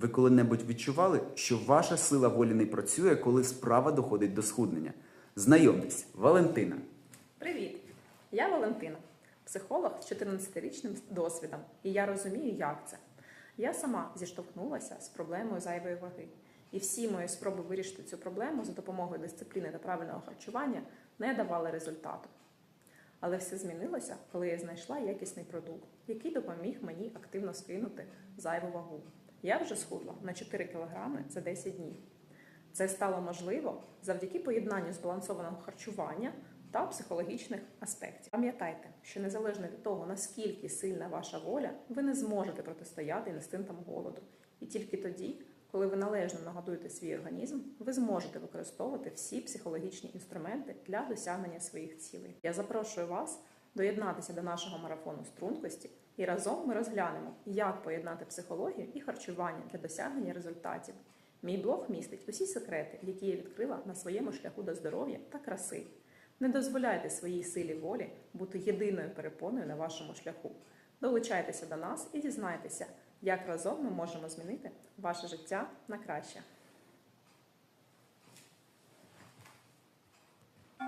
Ви коли-небудь відчували, що ваша сила волі не працює, коли справа доходить до схуднення? Знайомтесь, Валентина. Привіт! Я Валентина, психолог з 14-річним досвідом, і я розумію, як це. Я сама зіштовхнулася з проблемою зайвої ваги, і всі мої спроби вирішити цю проблему за допомогою дисципліни та правильного харчування не давали результату. Але все змінилося, коли я знайшла якісний продукт, який допоміг мені активно скинути зайву вагу. Я вже схудла на 4 кг за 10 днів. Це стало можливо завдяки поєднанню збалансованого харчування та психологічних аспектів. Пам'ятайте, що незалежно від того, наскільки сильна ваша воля, ви не зможете протистояти інстинктам голоду. І тільки тоді, коли ви належно нагодуєте свій організм, ви зможете використовувати всі психологічні інструменти для досягнення своїх цілей. Я запрошую вас доєднатися до нашого марафону стрункості, і разом ми розглянемо, як поєднати психологію і харчування для досягнення результатів. Мій блог містить усі секрети, які я відкрила на своєму шляху до здоров'я та краси. Не дозволяйте своїй силі волі бути єдиною перепоною на вашому шляху. Долучайтеся до нас і дізнайтеся, як разом ми можемо змінити ваше життя на краще.